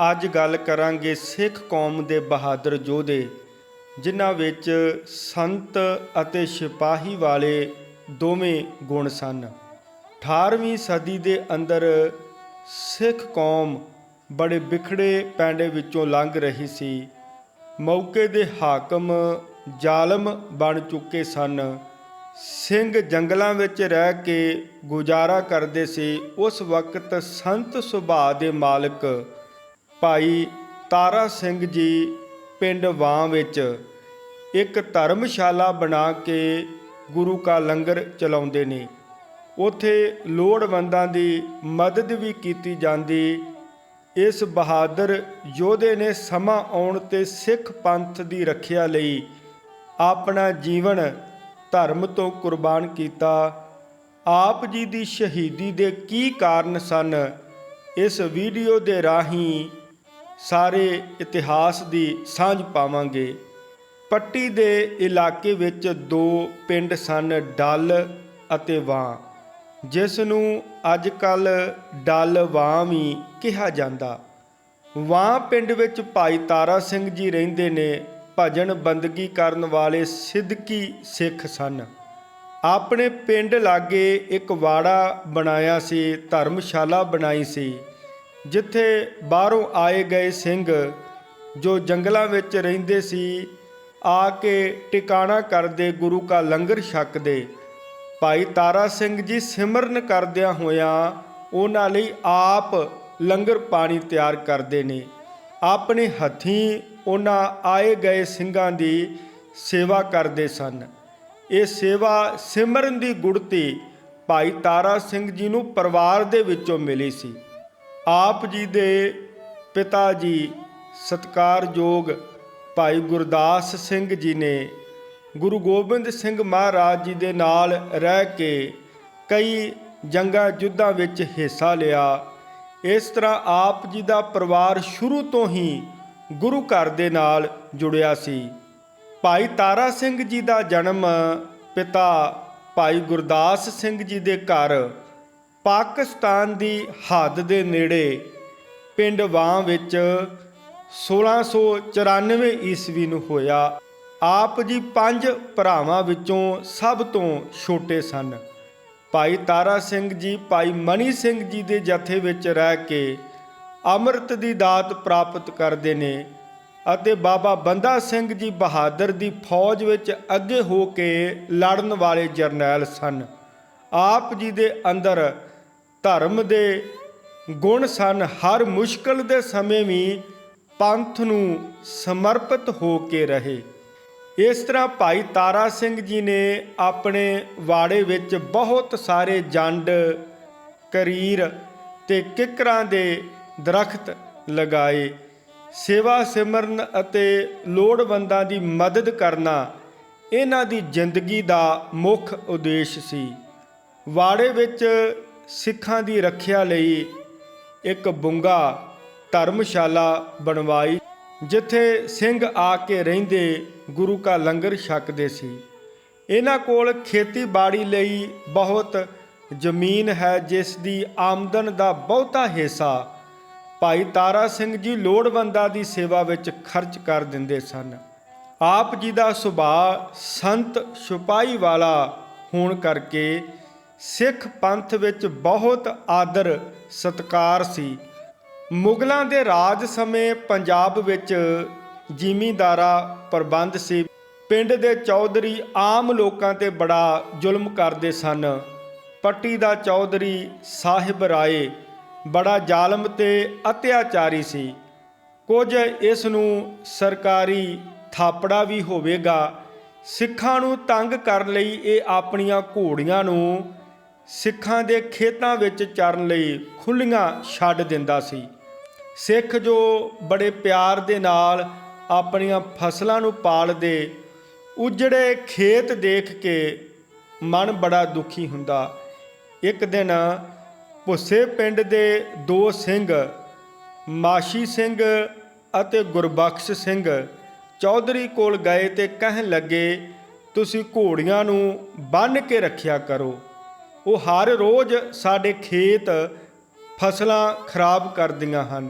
ਅੱਜ ਗੱਲ ਕਰਾਂਗੇ ਸਿੱਖ ਕੌਮ ਦੇ ਬਹਾਦਰ ਯੋਧੇ, ਜਿਨ੍ਹਾਂ ਵਿੱਚ ਸੰਤ ਅਤੇ ਸਿਪਾਹੀ ਵਾਲੇ ਦੋਵੇਂ ਗੁਣ ਸਨ। 18ਵੀਂ ਸਦੀ ਦੇ ਅੰਦਰ ਸਿੱਖ ਕੌਮ ਬੜੇ ਵਿਖੜੇ ਪੈਂਡੇ ਵਿੱਚੋਂ ਲੰਘ ਰਹੀ ਸੀ। ਮੌਕੇ ਦੇ ਹਾਕਮ ਜ਼ਾਲਮ ਬਣ ਚੁੱਕੇ ਸਨ। ਸਿੰਘ ਜੰਗਲਾਂ ਵਿੱਚ ਰਹਿ ਕੇ ਗੁਜ਼ਾਰਾ ਕਰਦੇ ਸੀ। ਉਸ ਵਕਤ ਸੰਤ ਸੁਭਾਅ ਦੇ ਮਾਲਕ ਭਾਈ ਤਾਰਾ ਸਿੰਘ ਜੀ ਪਿੰਡ ਵਾਂ ਵਿੱਚ ਇੱਕ ਧਰਮਸ਼ਾਲਾ ਬਣਾ ਕੇ ਗੁਰੂ ਕਾ ਲੰਗਰ ਚਲਾਉਂਦੇ ਨੇ। ਉਥੇ ਲੋੜਵੰਦਾਂ ਦੀ ਮਦਦ ਵੀ ਕੀਤੀ ਜਾਂਦੀ। ਇਸ ਬਹਾਦਰ ਯੋਧੇ ਨੇ ਸਮਾਂ ਆਉਣ ਤੇ ਸਿੱਖ ਪੰਥ ਦੀ ਰੱਖਿਆ ਲਈ ਆਪਣਾ ਜੀਵਨ ਧਰਮ ਤੋਂ ਕੁਰਬਾਨ ਕੀਤਾ। ਆਪ ਜੀ ਦੀ ਸ਼ਹੀਦੀ ਦੇ ਕੀ ਕਾਰਨ ਸਨ? ਇਸ ਵੀਡੀਓ ਦੇ ਰਾਹੀਂ ਸਾਰੇ ਇਤਿਹਾਸ ਦੀ ਸਾਂਝ ਪਾਵਾਂਗੇ। ਪੱਟੀ ਦੇ ਇਲਾਕੇ ਵਿੱਚ ਦੋ ਪਿੰਡ ਸਨ, ਡੱਲ ਅਤੇ ਵਾਂ ਜਿਸ ਨੂੰ ਅੱਜ ਕੱਲ ਡੱਲ ਵਾਂ ਵੀ ਕਿਹਾ ਜਾਂਦਾ। ਵਾਂ ਪਿੰਡ ਵਿੱਚ ਭਾਈ ਤਾਰਾ ਸਿੰਘ ਜੀ ਰਹਿੰਦੇ ਨੇ, ਭਜਨ ਬੰਦਗੀ ਕਰਨ ਵਾਲੇ ਸਿੱਧਕੀ ਸਿੱਖ ਸਨ। ਆਪਣੇ ਪਿੰਡ ਲਾਗੇ ਇੱਕ ਵਾੜਾ ਬਣਾਇਆ ਸੀ, ਧਰਮਸ਼ਾਲਾ ਬਣਾਈ ਸੀ। ਜਿੱਥੇ ਬਾਹਰੋਂ ਆਏ ਗਏ ਸਿੰਘ ਜੋ ਜੰਗਲਾਂ ਵਿੱਚ ਰਹਿੰਦੇ ਸੀ, ਆ ਕੇ ਟਿਕਾਣਾ ਕਰਦੇ ਗੁਰੂ ਕਾ ਲੰਗਰ ਛਕਦੇ। ਭਾਈ ਤਾਰਾ ਸਿੰਘ ਜੀ ਸਿਮਰਨ ਕਰਦਿਆਂ ਹੋਇਆਂ ਉਹਨਾਂ ਲਈ ਆਪ ਲੰਗਰ ਪਾਣੀ ਤਿਆਰ ਕਰਦੇ ਨੇ। ਆਪਣੇ ਹੱਥੀਂ ਉਹਨਾਂ ਆਏ ਗਏ ਸਿੰਘਾਂ ਦੀ ਸੇਵਾ ਕਰਦੇ ਸਨ। ਇਹ ਸੇਵਾ ਸਿਮਰਨ ਦੀ ਗੁੜਤੀ ਭਾਈ ਤਾਰਾ ਸਿੰਘ ਜੀ ਨੂੰ ਪਰਿਵਾਰ ਦੇ ਵਿੱਚੋਂ ਮਿਲੀ ਸੀ। ਆਪ ਜੀ ਦੇ ਪਿਤਾ ਜੀ ਸਤਕਾਰਯੋਗ ਭਾਈ ਗੁਰਦਾਸ ਸਿੰਘ ਜੀ ਨੇ ਗੁਰੂ ਗੋਬਿੰਦ ਸਿੰਘ ਮਹਾਰਾਜ ਜੀ ਦੇ ਨਾਲ ਰਹਿ ਕੇ ਕਈ ਜੰਗਾਂ ਯੁੱਧਾਂ ਵਿੱਚ ਹਿੱਸਾ ਲਿਆ। ਇਸ ਤਰ੍ਹਾਂ ਆਪ ਜੀ ਦਾ ਪਰਿਵਾਰ ਸ਼ੁਰੂ ਤੋਂ ਹੀ ਗੁਰੂ ਘਰ ਦੇ ਨਾਲ ਜੁੜਿਆ ਸੀ। ਭਾਈ ਤਾਰਾ ਸਿੰਘ ਜੀ ਦਾ ਜਨਮ ਪਿਤਾ ਭਾਈ ਗੁਰਦਾਸ ਸਿੰਘ ਜੀ ਦੇ ਘਰ ਪਾਕਿਸਤਾਨ ਦੀ ਹੱਦ ਦੇ ਨੇੜੇ ਪਿੰਡ ਵਾਂ ਵਿੱਚ 1694 ਈਸਵੀ ਨੂੰ ਹੋਇਆ, ਆਪ ਜੀ ਪੰਜ ਭਰਾਵਾਂ ਵਿੱਚੋਂ ਸਭ ਤੋਂ ਛੋਟੇ ਸਨ। ਭਾਈ ਤਾਰਾ ਸਿੰਘ ਜੀ, ਭਾਈ ਮਨੀ ਸਿੰਘ ਜੀ ਦੇ ਜਥੇ ਵਿੱਚ ਰਹਿ ਕੇ ਅੰਮ੍ਰਿਤ ਦੀ ਦਾਤ ਪ੍ਰਾਪਤ ਕਰਦੇ ਨੇ ਅਤੇ ਬਾਬਾ ਬੰਦਾ ਸਿੰਘ ਜੀ ਬਹਾਦਰ ਦੀ ਫੌਜ ਵਿੱਚ ਅੱਗੇ ਹੋ ਕੇ ਲੜਨ ਵਾਲੇ ਜਰਨੈਲ ਸਨ। ਆਪ ਜੀ ਦੇ ਅੰਦਰ ਧਰਮ ਦੇ ਗੁਣ ਸਨ, ਹਰ ਮੁਸ਼ਕਲ ਦੇ ਸਮੇਂ ਵੀ ਪੰਥ ਨੂੰ ਸਮਰਪਿਤ ਹੋ ਕੇ ਰਹੇ। ਇਸ ਤਰ੍ਹਾਂ ਭਾਈ ਤਾਰਾ ਸਿੰਘ ਜੀ ਨੇ ਆਪਣੇ ਵਾੜੇ ਵਿੱਚ ਬਹੁਤ ਸਾਰੇ ਜੰਡ, ਕਰੀਰ ਤੇ ਕਿਕਰਾਂ ਦੇ ਦਰਖਤ ਲਗਾਏ। ਸੇਵਾ ਸਿਮਰਨ ਅਤੇ ਲੋੜਵੰਦਾਂ ਦੀ ਮਦਦ ਕਰਨਾ ਇਹਨਾਂ ਦੀ ਜ਼ਿੰਦਗੀ ਦਾ ਮੁੱਖ ਉਦੇਸ਼ ਸੀ। ਵਾੜੇ ਵਿੱਚ ਸਿੱਖਾਂ ਦੀ ਰੱਖਿਆ ਲਈ ਇੱਕ ਬੁੰਗਾ ਧਰਮਸ਼ਾਲਾ ਬਣਵਾਈ, ਜਿੱਥੇ ਸਿੰਘ ਆ ਕੇ ਰਹਿੰਦੇ ਗੁਰੂ ਕਾ ਲੰਗਰ ਛਕਦੇ ਸੀ। ਇਹਨਾਂ ਕੋਲ ਖੇਤੀਬਾੜੀ ਲਈ ਬਹੁਤ ਜ਼ਮੀਨ ਹੈ, ਜਿਸ ਦੀ ਆਮਦਨ ਦਾ ਬਹੁਤਾ ਹਿੱਸਾ ਭਾਈ ਤਾਰਾ ਸਿੰਘ ਜੀ ਲੋੜਵੰਦਾਂ ਦੀ ਸੇਵਾ ਵਿੱਚ ਖਰਚ ਕਰ ਦਿੰਦੇ ਸਨ। ਆਪ ਜੀ ਦਾ ਸੁਭਾਅ ਸੰਤ ਸਿਪਾਹੀ ਵਾਲਾ ਹੋਣ ਕਰਕੇ ਸਿੱਖ ਪੰਥ ਵਿੱਚ ਬਹੁਤ ਆਦਰ ਸਤਕਾਰ ਸੀ। ਮੁਗਲਾਂ ਦੇ ਰਾਜ ਸਮੇਂ ਪੰਜਾਬ ਵਿੱਚ ਜ਼ਿਮੀਂਦਾਰਾ ਪ੍ਰਬੰਧ ਸੀ। ਪਿੰਡ ਦੇ ਚੌਧਰੀ ਆਮ ਲੋਕਾਂ ਤੇ ਬੜਾ ਜ਼ੁਲਮ ਕਰਦੇ ਸਨ। ਪੱਟੀ ਦਾ ਚੌਧਰੀ ਸਾਹਿਬ ਰਾਏ ਬੜਾ ਜ਼ਾਲਮ ਤੇ ਅਤਿਆਚਾਰੀ ਸੀ। ਕੁਝ ਇਸ ਨੂੰ ਸਰਕਾਰੀ ਥਾਪੜਾ ਵੀ ਹੋਵੇਗਾ। ਸਿੱਖਾਂ ਨੂੰ ਤੰਗ ਕਰਨ ਲਈ ਇਹ ਆਪਣੀਆਂ ਘੋੜੀਆਂ ਨੂੰ ਸਿੱਖਾਂ ਦੇ ਖੇਤਾਂ ਵਿੱਚ ਚਰਨ ਲਈ ਖੁੱਲੀਆਂ ਛੱਡ ਦਿੰਦਾ ਸੀ। ਸਿੱਖ ਜੋ ਬੜੇ ਪਿਆਰ ਦੇ ਨਾਲ ਆਪਣੀਆਂ ਫਸਲਾਂ ਨੂੰ ਪਾਲਦੇ, ਉਜੜੇ ਖੇਤ ਦੇਖ ਕੇ ਮਨ ਬੜਾ ਦੁਖੀ ਹੁੰਦਾ। ਇੱਕ ਦਿਨ ਭੁੱਸੇ ਪਿੰਡ ਦੇ ਦੋ ਸਿੰਘ, ਮਾਸ਼ੀ ਸਿੰਘ ਅਤੇ ਗੁਰਬਖਸ਼ ਸਿੰਘ ਚੌਧਰੀ ਕੋਲ ਗਏ ਤੇ ਕਹਿਣ ਲੱਗੇ, ਤੁਸੀਂ ਘੋੜੀਆਂ ਨੂੰ ਬੰਨ ਕੇ ਰੱਖਿਆ ਕਰੋ। ਉਹ ਹਰ ਰੋਜ਼ ਸਾਡੇ ਖੇਤ ਫਸਲਾਂ ਖਰਾਬ ਕਰਦੀਆਂ ਹਨ।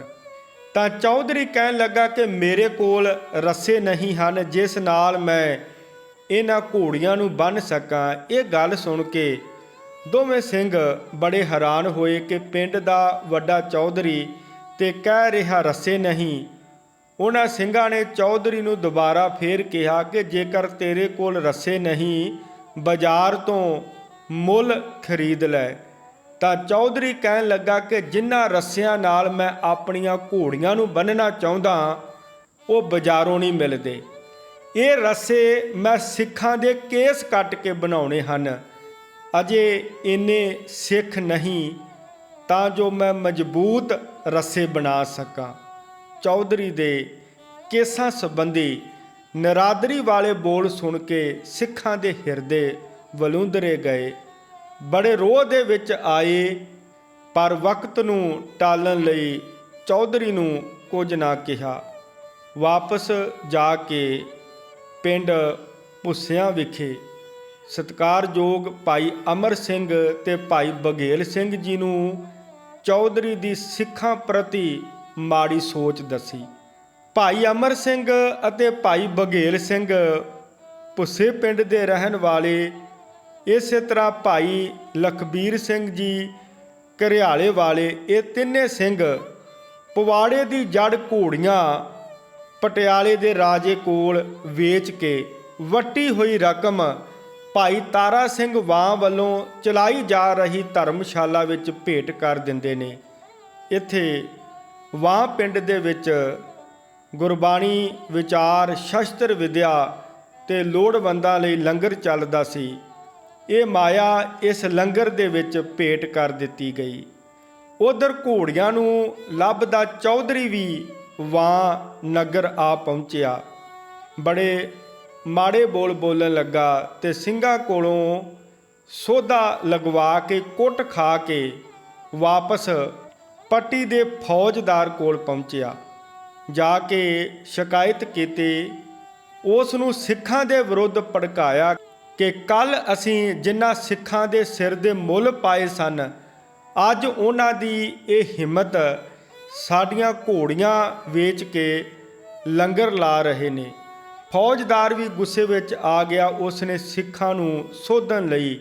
ਤਾਂ ਚੌਧਰੀ ਕਹਿਣ ਲੱਗਾ ਕਿ ਮੇਰੇ ਕੋਲ ਰੱਸੇ ਨਹੀਂ ਹਨ, ਜਿਸ ਨਾਲ ਮੈਂ ਇਹਨਾਂ ਘੋੜੀਆਂ ਨੂੰ ਬੰਨ ਸਕਾਂ। ਇਹ ਗੱਲ ਸੁਣ ਕੇ ਦੋਵੇਂ ਸਿੰਘ ਬੜੇ ਹੈਰਾਨ ਹੋਏ ਕਿ ਪਿੰਡ ਦਾ ਵੱਡਾ ਚੌਧਰੀ ਤੇ ਕਹਿ ਰਿਹਾ ਰੱਸੇ ਨਹੀਂ। ਉਹਨਾਂ ਸਿੰਘਾਂ ਨੇ ਚੌਧਰੀ ਨੂੰ ਦੁਬਾਰਾ ਫੇਰ ਕਿਹਾ ਕਿ ਜੇਕਰ ਤੇਰੇ ਕੋਲ ਰੱਸੇ ਨਹੀਂ, ਬਾਜ਼ਾਰ ਤੋਂ ਮੁੱਲ ਖਰੀਦ ਲੈ। ਤਾਂ ਚੌਧਰੀ ਕਹਿਣ ਲੱਗਾ ਕਿ ਜਿਨ੍ਹਾਂ ਰੱਸਿਆਂ ਨਾਲ ਮੈਂ ਆਪਣੀਆਂ ਘੋੜੀਆਂ ਨੂੰ ਬੰਨਣਾ ਚਾਹੁੰਦਾ, ਉਹ ਬਾਜ਼ਾਰੋਂ ਨਹੀਂ ਮਿਲਦੇ। ਇਹ ਰੱਸੇ ਮੈਂ ਸਿੱਖਾਂ ਦੇ ਕੇਸ ਕੱਟ ਕੇ ਬਣਾਉਣੇ ਹਨ। ਅਜੇ ਇੰਨੇ ਸਿੱਖ ਨਹੀਂ, ਤਾਂ ਜੋ ਮੈਂ ਮਜ਼ਬੂਤ ਰੱਸੇ ਬਣਾ ਸਕਾਂ। ਚੌਧਰੀ ਦੇ ਕੇਸਾਂ ਸੰਬੰਧੀ ਨਰਾਦਰੀ ਵਾਲੇ ਬੋਲ ਸੁਣ ਕੇ ਸਿੱਖਾਂ ਦੇ ਹਿਰਦੇ ਵਲੂੰਦਰੇ ਗਏ। ਬੜੇ ਰੋਹ ਦੇ ਵਿੱਚ ਆਏ, ਪਰ ਵਕਤ ਨੂੰ ਟਾਲਣ ਲਈ ਚੌਧਰੀ ਨੂੰ ਕੁਝ ਨਾ ਕਿਹਾ। ਵਾਪਸ ਜਾ ਕੇ ਪਿੰਡ ਭੁੱਸਿਆਂ ਵਿਖੇ ਸਤਕਾਰਯੋਗ ਭਾਈ ਅਮਰ ਸਿੰਘ ਤੇ ਭਾਈ ਬਘੇਲ ਸਿੰਘ ਜੀ ਨੂੰ ਚੌਧਰੀ ਦੀ ਸਿੱਖਾਂ ਪ੍ਰਤੀ ਮਾੜੀ ਸੋਚ ਦੱਸੀ। ਭਾਈ ਅਮਰ ਸਿੰਘ ਅਤੇ ਭਾਈ ਬਘੇਲ ਸਿੰਘ ਭੁੱਸੇ ਪਿੰਡ ਦੇ ਰਹਿਣ ਵਾਲੇ ਇਸੇ ਤਰ੍ਹਾਂ ਭਾਈ ਲਖਬੀਰ ਸਿੰਘ ਜੀ ਘਰਿਆਲੇ ਵਾਲੇ, ਇਹ ਤਿੰਨੇ ਸਿੰਘ ਪਵਾੜੇ ਦੀ ਜੜ ਘੋੜੀਆਂ ਪਟਿਆਲੇ ਦੇ ਰਾਜੇ ਕੋਲ ਵੇਚ ਕੇ ਵੱਟੀ ਹੋਈ ਰਕਮ ਭਾਈ ਤਾਰਾ ਸਿੰਘ ਵਾਂ ਵੱਲੋਂ ਚਲਾਈ ਜਾ ਰਹੀ ਧਰਮਸ਼ਾਲਾ ਵਿੱਚ ਭੇਟ ਕਰ ਦਿੰਦੇ ਨੇ। ਇੱਥੇ ਵਾਂ ਪਿੰਡ ਦੇ ਵਿੱਚ ਗੁਰਬਾਣੀ ਵਿਚਾਰ, ਸ਼ਸਤਰ ਵਿਦਿਆ ਤੇ ਲੋੜਵੰਦਾਂ ਲਈ ਲੰਗਰ ਚੱਲਦਾ ਸੀ। ਇਹ ਮਾਇਆ ਇਸ ਲੰਗਰ ਦੇ ਵਿੱਚ ਭੇਟ ਕਰ ਦਿੱਤੀ ਗਈ। ਉਧਰ ਘੋੜੀਆਂ ਨੂੰ ਲੱਭਦਾ ਚੌਧਰੀ ਵੀ ਵਾਂ ਨਗਰ ਆ ਪਹੁੰਚਿਆ। ਬੜੇ ਮਾੜੇ ਬੋਲ ਬੋਲਣ ਲੱਗਾ ਤੇ ਸਿੰਘਾਂ ਕੋਲੋਂ ਸੋਧਾ ਲਗਵਾ ਕੇ, ਕੁੱਟ ਖਾ ਕੇ ਵਾਪਸ ਪੱਟੀ ਦੇ ਫੌਜਦਾਰ ਕੋਲ ਪਹੁੰਚਿਆ। ਜਾ ਕੇ ਸ਼ਿਕਾਇਤ ਕੀਤੀ, ਉਸ ਨੂੰ ਸਿੱਖਾਂ ਦੇ ਵਿਰੁੱਧ ਭੜਕਾਇਆ ਕਿ ਕੱਲ ਅਸੀਂ ਜਿਨ੍ਹਾਂ ਸਿੱਖਾਂ ਦੇ ਸਿਰ ਦੇ ਮੁੱਲ ਪਾਏ ਸਨ, ਅੱਜ ਉਹਨਾਂ ਦੀ ਇਹ ਹਿੰਮਤ ਸਾਡੀਆਂ ਘੋੜੀਆਂ ਵੇਚ ਕੇ ਲੰਗਰ ਲਾ ਰਹੇ ਨੇ। ਫੌਜਦਾਰ ਵੀ ਗੁੱਸੇ ਵਿੱਚ ਆ ਗਿਆ। ਉਸ ਨੇ ਸਿੱਖਾਂ ਨੂੰ ਸੋਧਣ ਲਈ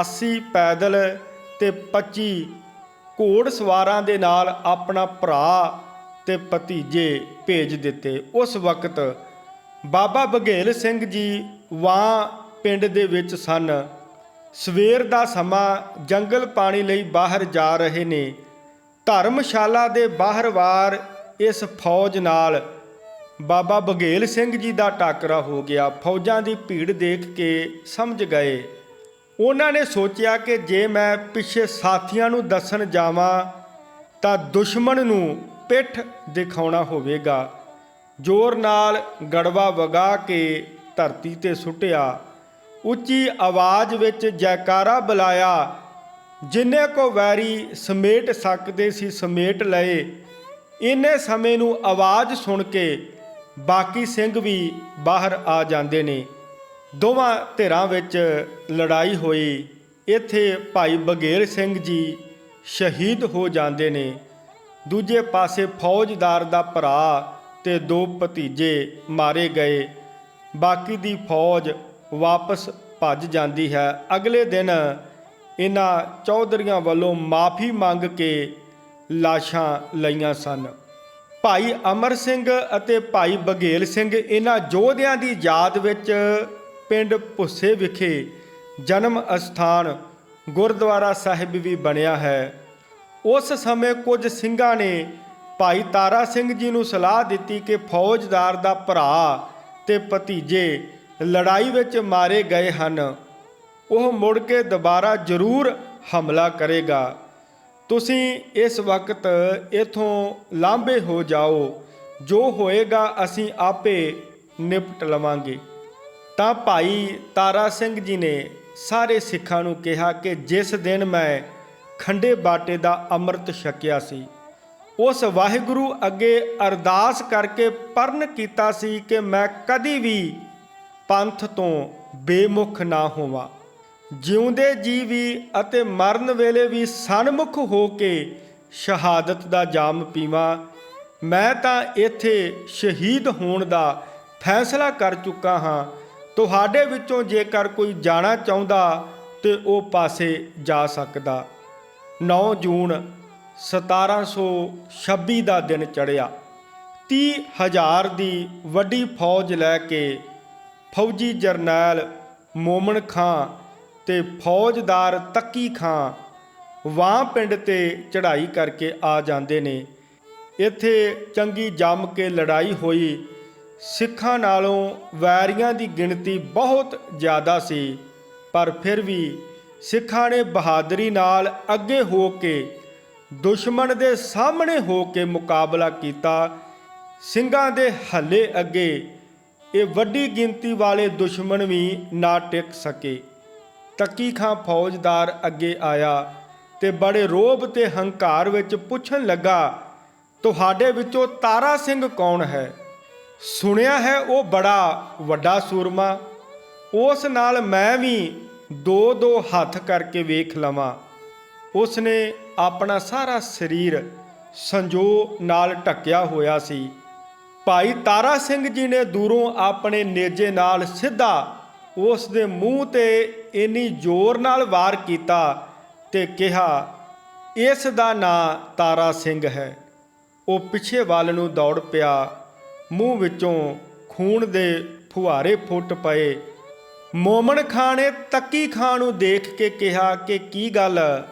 80 ਪੈਦਲ ਤੇ 25 ਘੋੜ ਸਵਾਰਾਂ ਦੇ ਨਾਲ ਆਪਣਾ ਭਰਾ ਤੇ ਭਤੀਜੇ ਭੇਜ ਦਿੱਤੇ। ਉਸ ਵਕਤ ਬਾਬਾ ਬਘੇਲ ਸਿੰਘ ਜੀ ਵਾਂ ਪਿੰਡ ਦੇ ਵਿੱਚ ਸਨ। ਸਵੇਰ ਦਾ ਸਮਾਂ ਜੰਗਲ ਪਾਣੀ ਲਈ ਬਾਹਰ ਜਾ ਰਹੇ ਨੇ। ਧਰਮਸ਼ਾਲਾ ਦੇ ਬਾਹਰਵਾਰ ਇਸ ਫੌਜ ਨਾਲ। ਬਾਬਾ ਬਘੇਲ ਸਿੰਘ ਜੀ ਦਾ ਟਾਕਰਾ ਹੋ ਗਿਆ। ਫੌਜਾਂ ਦੀ ਭੀੜ ਦੇਖ ਕੇ ਸਮਝ ਗਏ। ਉਹਨਾਂ ਨੇ ਸੋਚਿਆ ਕਿ ਜੇ ਮੈਂ ਪਿੱਛੇ ਸਾਥੀਆਂ ਨੂੰ ਦੱਸਣ ਜਾਵਾਂ, ਤਾਂ ਦੁਸ਼ਮਣ ਨੂੰ ਪਿੱਠ ਦਿਖਾਉਣਾ ਹੋਵੇਗਾ। ਜ਼ੋਰ ਨਾਲ ਗੜਵਾ ਵਗਾ ਕੇ ਧਰਤੀ ਤੇ ਸੁੱਟਿਆ। ਉੱਚੀ ਆਵਾਜ਼ ਵਿੱਚ ਜੈਕਾਰਾ ਬੁਲਾਇਆ, ਜਿੰਨੇ ਕੋ ਵੈਰੀ ਸਮੇਟ ਸਕਦੇ ਸੀ ਸਮੇਟ ਲਏ। ਇੰਨੇ ਸਮੇਂ ਨੂੰ ਆਵਾਜ਼ ਸੁਣ ਕੇ ਬਾਕੀ ਸਿੰਘ ਵੀ ਬਾਹਰ ਆ ਜਾਂਦੇ ਨੇ। ਦੋਵਾਂ ਧਿਰਾਂ ਵਿੱਚ ਲੜਾਈ ਹੋਈ। ਇੱਥੇ ਭਾਈ ਬਗੇਲ ਸਿੰਘ ਜੀ ਸ਼ਹੀਦ ਹੋ ਜਾਂਦੇ ਨੇ। ਦੂਜੇ ਪਾਸੇ ਫੌਜਦਾਰ ਦਾ ਭਰਾ ਤੇ ਦੋ ਭਤੀਜੇ ਮਾਰੇ ਗਏ। ਬਾਕੀ ਦੀ ਫੌਜ ਵਾਪਸ ਭੱਜ ਜਾਂਦੀ ਹੈ। ਅਗਲੇ ਦਿਨ ਇਹਨਾਂ ਚੌਧਰੀਆਂ ਵੱਲੋਂ ਮਾਫੀ ਮੰਗ ਕੇ ਲਾਸ਼ਾਂ ਲਈਆਂ ਸਨ। ਭਾਈ ਅਮਰ ਸਿੰਘ ਅਤੇ ਭਾਈ ਬਘੇਲ ਸਿੰਘ ਇਹਨਾਂ ਯੋਧਿਆਂ ਦੀ ਯਾਦ ਵਿੱਚ ਪਿੰਡ ਭੁੱਸੇ ਵਿਖੇ ਜਨਮ ਅਸਥਾਨ ਗੁਰਦੁਆਰਾ ਸਾਹਿਬ ਵੀ ਬਣਿਆ ਹੈ। ਉਸ ਸਮੇਂ ਕੁਝ ਸਿੰਘਾਂ ਨੇ ਭਾਈ ਤਾਰਾ ਸਿੰਘ ਜੀ ਨੂੰ ਸਲਾਹ ਦਿੱਤੀ ਕਿ ਫੌਜਦਾਰ ਦਾ ਭਰਾ ਤੇ ਭਤੀਜੇ ਲੜਾਈ ਵਿੱਚ ਮਾਰੇ ਗਏ ਹਨ। ਉਹ ਮੁੜ ਕੇ ਦੁਬਾਰਾ ਜ਼ਰੂਰ ਹਮਲਾ ਕਰੇਗਾ। ਤੁਸੀਂ ਇਸ ਵਕਤ ਇਥੋਂ ਲਾਂਭੇ ਹੋ ਜਾਓ। ਜੋ ਹੋਏਗਾ, ਅਸੀਂ ਆਪੇ ਨਿਪਟ ਲਵਾਂਗੇ। ਤਾਂ ਭਾਈ ਤਾਰਾ ਸਿੰਘ ਜੀ ਨੇ ਸਾਰੇ ਸਿੱਖਾਂ ਨੂੰ ਕਿਹਾ ਕਿ ਜਿਸ ਦਿਨ ਮੈਂ ਖੰਡੇ ਬਾਟੇ ਦਾ ਅੰਮ੍ਰਿਤ ਛਕਿਆ ਸੀ, ਉਸ ਵਾਹਿਗੁਰੂ ਅੱਗੇ ਅਰਦਾਸ ਕਰਕੇ ਪਰਨ ਕੀਤਾ ਸੀ ਕਿ ਮੈਂ ਕਦੀ ਵੀ ਪੰਥ ਤੋਂ ਬੇਮੁਖ ਨਾ ਹੋਵਾਂ। ਜਿਉਂਦੇ ਜੀ ਵੀ ਅਤੇ ਮਰਨ ਵੇਲੇ ਵੀ ਸਨਮੁਖ ਹੋ ਕੇ ਸ਼ਹਾਦਤ ਦਾ ਜਾਮ ਪੀਵਾਂ, ਮੈਂ ਤਾਂ ਇੱਥੇ ਸ਼ਹੀਦ ਹੋਣ ਦਾ ਫੈਸਲਾ ਕਰ ਚੁੱਕਾ ਹਾਂ। ਤੁਹਾਡੇ ਵਿੱਚੋਂ ਜੇਕਰ ਕੋਈ ਜਾਣਾ ਚਾਹੁੰਦਾ ਤੇ ਉਹ ਪਾਸੇ ਜਾ ਸਕਦਾ। 9 ਜੂਨ 1726 ਦਾ ਦਿਨ ਚੜਿਆ 30000 ਦੀ ਵੱਡੀ ਫੌਜ ਲੈ ਕੇ ਫੌਜੀ ਜਰਨੈਲ ਮੋਮਨ ਖਾਂ ਤੇ ਫੌਜਦਾਰ ਤੱਕੀ ਖਾਂ ਵਾਂ ਪਿੰਡ ਤੇ ਚੜ੍ਹਾਈ ਕਰਕੇ ਆ ਜਾਂਦੇ ਨੇ। ਇੱਥੇ ਚੰਗੀ ਜੰਮ ਕੇ ਲੜਾਈ ਹੋਈ। ਸਿੱਖਾਂ ਨਾਲੋਂ ਵੈਰੀਆਂ ਦੀ ਗਿਣਤੀ ਬਹੁਤ ਜ਼ਿਆਦਾ ਸੀ, ਪਰ ਫਿਰ ਵੀ ਸਿੱਖਾਂ ਨੇ ਬਹਾਦਰੀ ਨਾਲ ਅੱਗੇ ਹੋ ਕੇ, ਦੁਸ਼ਮਣ ਦੇ ਸਾਹਮਣੇ ਹੋ ਕੇ ਮੁਕਾਬਲਾ ਕੀਤਾ। ਸਿੰਘਾਂ ਦੇ ਹੱਲੇ ਅੱਗੇ ਇਹ ਵੱਡੀ ਗਿਣਤੀ ਵਾਲੇ ਦੁਸ਼ਮਣ ਵੀ ਨਾ ਟਿਕ ਸਕੇ। ਤੱਕੀ ਖਾਂ ਫੌਜਦਾਰ ਅੱਗੇ ਆਇਆ ਤੇ ਬੜੇ ਰੋਬ ਤੇ ਹੰਕਾਰ ਵਿੱਚ ਪੁੱਛਣ ਲੱਗਾ, ਤੁਹਾਡੇ ਵਿੱਚੋਂ ਤਾਰਾ ਸਿੰਘ ਕੌਣ ਹੈ? ਸੁਣਿਆ ਹੈ ਉਹ ਬੜਾ ਵੱਡਾ ਸੂਰਮਾ। ਉਸ ਨਾਲ ਮੈਂ ਵੀ ਦੋ ਦੋ ਹੱਥ ਕਰਕੇ ਵੇਖ ਲਵਾਂ। ਉਸ ਨੇ ਆਪਣਾ ਸਾਰਾ ਸਰੀਰ ਸੰਜੋ ਨਾਲ ਢੱਕਿਆ ਹੋਇਆ ਸੀ। ਭਾਈ ਤਾਰਾ ਸਿੰਘ ਜੀ ਨੇ ਦੂਰੋਂ ਆਪਣੇ ਨੇਜੇ ਨਾਲ ਸਿੱਧਾ ਉਸ ਦੇ ਮੂੰਹ ਤੇ ਇੰਨੀ ਜ਼ੋਰ ਨਾਲ ਵਾਰ ਕੀਤਾ ਤੇ ਕਿਹਾ, ਇਸ ਦਾ ਨਾਂ ਤਾਰਾ ਸਿੰਘ ਹੈ। ਉਹ ਪਿੱਛੇ ਵੱਲ ਨੂੰ ਦੌੜ ਪਿਆ, ਮੂੰਹ ਵਿੱਚੋਂ ਖੂਨ ਦੇ ਫੁਹਾਰੇ ਫੁੱਟ ਪਏ। ਮੋਮਨ ਖਾਂ ਨੇ ਤੱਕੀ ਖਾਂ ਨੂੰ ਦੇਖ ਕੇ ਕਿਹਾ ਕਿ, ਕੀ ਗੱਲ?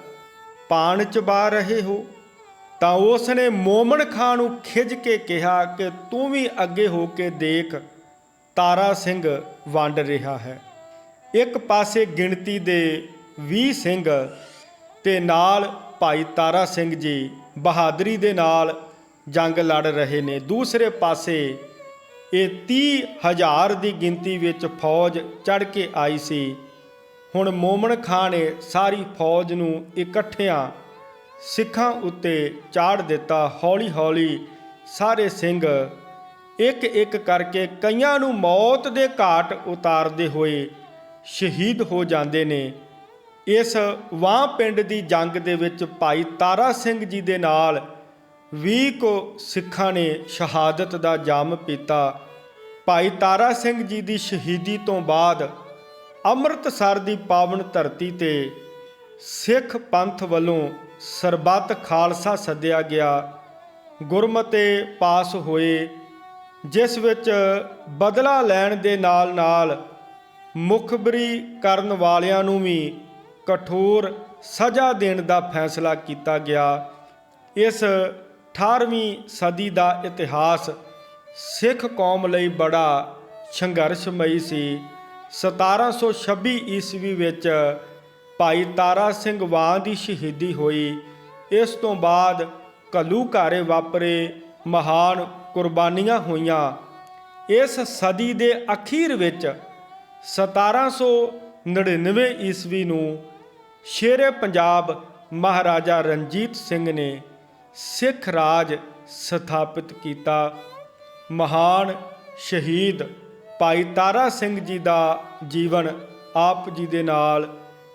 ਪਾਣ ਚਬਾ ਰਹੇ ਹੋ? ਤਾਂ ਉਸ ਨੇ ਮੋਮਨ ਖਾਂ ਨੂੰ ਖਿੱਚ ਕੇ ਕਿਹਾ ਕਿ ਤੂੰ ਵੀ ਅੱਗੇ ਹੋ ਕੇ ਦੇਖ, ਤਾਰਾ ਸਿੰਘ ਵੰਡ ਰਿਹਾ ਹੈ। ਇੱਕ ਪਾਸੇ ਗਿਣਤੀ ਦੇ 20 ਸਿੰਘ ਤੇ ਨਾਲ ਭਾਈ ਤਾਰਾ ਸਿੰਘ ਜੀ ਬਹਾਦਰੀ ਦੇ ਨਾਲ ਜੰਗ ਲੜ ਰਹੇ ਨੇ। ਦੂਸਰੇ ਪਾਸੇ ਇਹ 30 ਹਜ਼ਾਰ ਦੀ ਗਿਣਤੀ ਵਿੱਚ ਫੌਜ ਚੜ ਕੇ ਆਈ ਸੀ। ਹੁਣ ਮੋਮਨ ਖਾਂ ਨੇ ਸਾਰੀ ਫੌਜ ਨੂੰ ਇਕੱਠਿਆਂ ਸਿੱਖਾਂ ਉੱਤੇ ਚਾੜ ਦਿੱਤਾ ਹੌਲੀ-ਹੌਲੀ ਸਾਰੇ ਸਿੰਘ ਇੱਕ ਇੱਕ ਕਰਕੇ ਕਈਆਂ ਨੂੰ ਮੌਤ ਦੇ ਘਾਟ ਉਤਾਰਦੇ ਹੋਏ ਸ਼ਹੀਦ ਹੋ ਜਾਂਦੇ ਨੇ। ਇਸ ਵਾਂ ਪਿੰਡ ਦੀ ਜੰਗ ਦੇ ਵਿੱਚ ਭਾਈ ਤਾਰਾ ਸਿੰਘ ਜੀ ਦੇ ਨਾਲ 20 ਕੋ ਸਿੱਖਾਂ ਨੇ ਸ਼ਹਾਦਤ ਦਾ ਜਾਮ ਪੀਤਾ। ਭਾਈ ਤਾਰਾ ਸਿੰਘ ਜੀ ਦੀ ਸ਼ਹੀਦੀ ਤੋਂ ਬਾਅਦ ਅੰਮ੍ਰਿਤਸਰ ਦੀ ਪਾਵਨ ਧਰਤੀ ਤੇ ਸਿੱਖ ਪੰਥ ਵੱਲੋਂ ਸਰਬੱਤ ਖਾਲਸਾ ਸੱਦਿਆ ਗਿਆ। ਗੁਰਮਤੇ ਪਾਸ ਹੋਏ, ਜਿਸ ਵਿੱਚ ਬਦਲਾ ਲੈਣ ਦੇ ਨਾਲ ਨਾਲ ਮੁਖਬਰੀ ਕਰਨ ਵਾਲਿਆਂ ਨੂੰ ਵੀ ਕਠੋਰ ਸਜ਼ਾ ਦੇਣ ਦਾ ਫੈਸਲਾ ਕੀਤਾ ਗਿਆ। ਇਸ 18ਵੀਂ ਸਦੀ ਦਾ ਇਤਿਹਾਸ ਸਿੱਖ ਕੌਮ ਲਈ ਬੜਾ ਸੰਘਰਸ਼ਮਈ ਸੀ। 1726 ਈਸਵੀ ਵਿੱਚ ਭਾਈ ਤਾਰਾ ਸਿੰਘ ਵਾਂ ਦੀ ਸ਼ਹੀਦੀ ਹੋਈ। ਇਸ ਤੋਂ ਬਾਅਦ ਘੱਲੂਘਾਰੇ ਵਾਪਰੇ ਮਹਾਨ ਕੁਰਬਾਨੀਆਂ ਹੋਈਆਂ। ਇਸ ਸਦੀ ਦੇ ਅਖੀਰ ਵਿੱਚ 1799 ਈਸਵੀ ਨੂੰ ਸ਼ੇਰੇ ਪੰਜਾਬ ਮਹਾਰਾਜਾ ਰਣਜੀਤ ਸਿੰਘ ਨੇ ਸਿੱਖ ਰਾਜ ਸਥਾਪਿਤ ਕੀਤਾ। ਮਹਾਨ ਸ਼ਹੀਦ ਭਾਈ ਤਾਰਾ ਸਿੰਘ ਜੀ ਦਾ ਜੀਵਨ ਆਪ ਜੀ ਦੇ ਨਾਲ